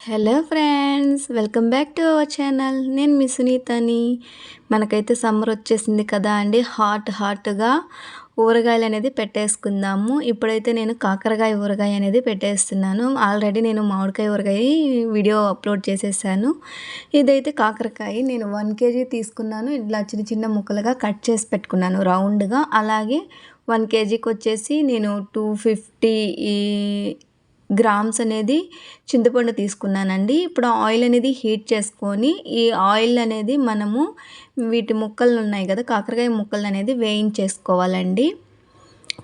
Hello friends welcome back to our channel. నేను మీ సునీతని. మనకైతే సమ్మర్ వచ్చేసింది కదా అండి. హాట్ హాట్గా ఊరగాయలు అనేది పెట్టేసుకుందాము. ఇప్పుడైతే నేను కాకరకాయ ఊరగాయ అనేది పెట్టేస్తున్నాను. ఆల్రెడీ నేను మామిడికాయ ఊరగాయ వీడియో అప్లోడ్ చేసేసాను. ఇదైతే కాకరకాయ. నేను వన్ కేజీ తీసుకున్నాను. ఇట్లా చిన్న చిన్న ముక్కలుగా కట్ చేసి పెట్టుకున్నాను రౌండ్గా. అలాగే వన్ కేజీకి వచ్చేసి నేను టూ ఫిఫ్టీ గ్రామ్స్ అనేది చింతపండు తీసుకున్నానండి. ఇప్పుడు ఆయిల్ అనేది హీట్ చేసుకొని ఈ ఆయిల్ అనేది మనము వీటి ముక్కలు ఉన్నాయి కదా కాకరకాయ ముక్కలు అనేది వేయించేసుకోవాలండి.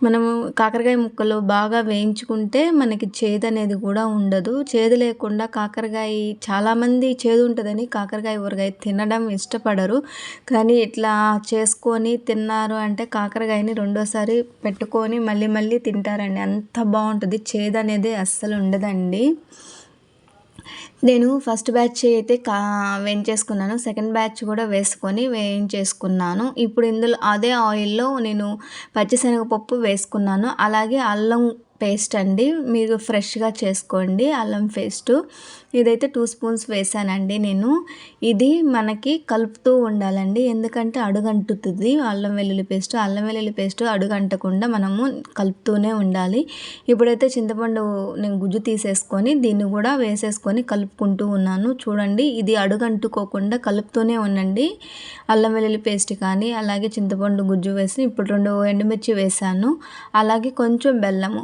మనము కాకరకాయ ముక్కలు బాగా వేయించుకుంటే మనకి చేదు అనేది కూడా ఉండదు. చేదు లేకుండా కాకరకాయ చాలామంది చేదు ఉంటుందని కాకరకాయ ఊరగాయ తినడం ఇష్టపడరు. కానీ ఇట్లా చేసుకొని తిన్నారు అంటే కాకరకాయని రెండోసారి పెట్టుకొని మళ్ళీ మళ్ళీ తింటారండి. అంత బాగుంటుంది. చేదు అనేది అస్సలు ఉండదండి. నేను ఫస్ట్ బ్యాచ్ అయితే కా వేయించేసుకున్నాను. సెకండ్ బ్యాచ్ కూడా వేసుకొని వేయించేసుకున్నాను. ఇప్పుడు ఇందులో అదే ఆయిల్లో నేను పచ్చిశనగపప్పు వేసుకున్నాను. అలాగే అల్లం పేస్ట్ అండి. మీరు ఫ్రెష్గా చేసుకోండి. అల్లం పేస్ట్. ఇదైతే టూ స్పూన్స్ వేసానండి నేను. ఇది మనకి కలుపుతూ ఉండాలండి. ఎందుకంటే అడుగంటుతుంది. అల్లం వెల్లుల్లి పేస్ట్. అల్లం వెల్లుల్లి పేస్ట్ అడుగంటకుండా మనము కలుపుతూనే ఉండాలి. ఇప్పుడైతే చింతపండు నేను గుజ్జు తీసేసుకొని దీన్ని కూడా వేసేసుకొని కలుపుకుంటూ ఉన్నాను. చూడండి ఇది అడుగంటుకోకుండా కలుపుతూనే ఉండండి. అల్లం వెల్లుల్లి పేస్ట్ కానీ అలాగే చింతపండు గుజ్జు వేసి ఇప్పుడు రెండు ఎండుమిర్చి వేసాను. అలాగే కొంచెం బెల్లము.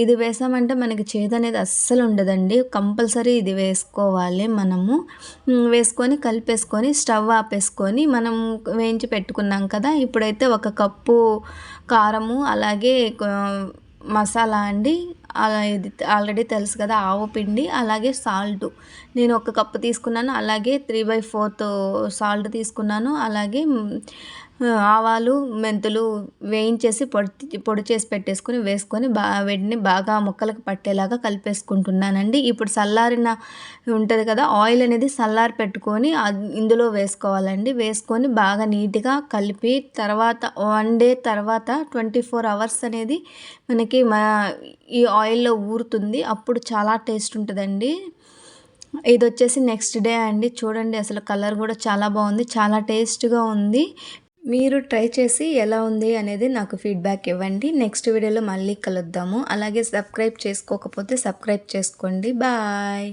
ఇది వేసామంటే మనకి చేదు అనేది అస్సలు ఉండదండి. కంపల్సరీ ఇది వేసుకోవాలి మనము. వేసుకొని కలిపేసుకొని స్టవ్ ఆపేసుకొని మనం వేయించి పెట్టుకున్నాం కదా. ఇప్పుడైతే ఒక కప్పు కారము అలాగే మసాలా అండి. అలా ఇది ఆల్రెడీ తెలుసు కదా ఆవు పిండి అలాగే సాల్ట్. నేను ఒక కప్పు తీసుకున్నాను అలాగే త్రీ బై ఫోర్త్ సాల్ట్ తీసుకున్నాను అలాగే ఆవాలు మెంతులు వేయించేసి పొడి పొడి చేసి పెట్టేసుకొని వేసుకొని బా వీటిని బాగా ముక్కలకు పట్టేలాగా కలిపేసుకుంటున్నానండి. ఇప్పుడు చల్లారిన ఉంటుంది కదా ఆయిల్ అనేది చల్లారి పెట్టుకొని ఇందులో వేసుకోవాలండి. వేసుకొని బాగా నీట్గా కలిపి తర్వాత వన్ డే తర్వాత ట్వంటీ ఫోర్ అవర్స్ అనేది మనకి మా ఈ ఆయిల్లో ఊరుతుంది. అప్పుడు చాలా టేస్ట్ ఉంటుందండి. ఇది వచ్చేసి నెక్స్ట్ డే అండి. చూడండి అసలు కలర్ కూడా చాలా బాగుంది. చాలా టేస్ట్గా ఉంది. మీరు ట్రై చేసి ఎలా ఉంది అనేది నాకు ఫీడ్బ్యాక్ ఇవ్వండి. నెక్స్ట్ వీడియోలో మళ్ళీ కలుద్దాము. అలాగే సబ్స్క్రైబ్ చేసుకోకపోతే సబ్స్క్రైబ్ చేసుకోండి. బాయ్.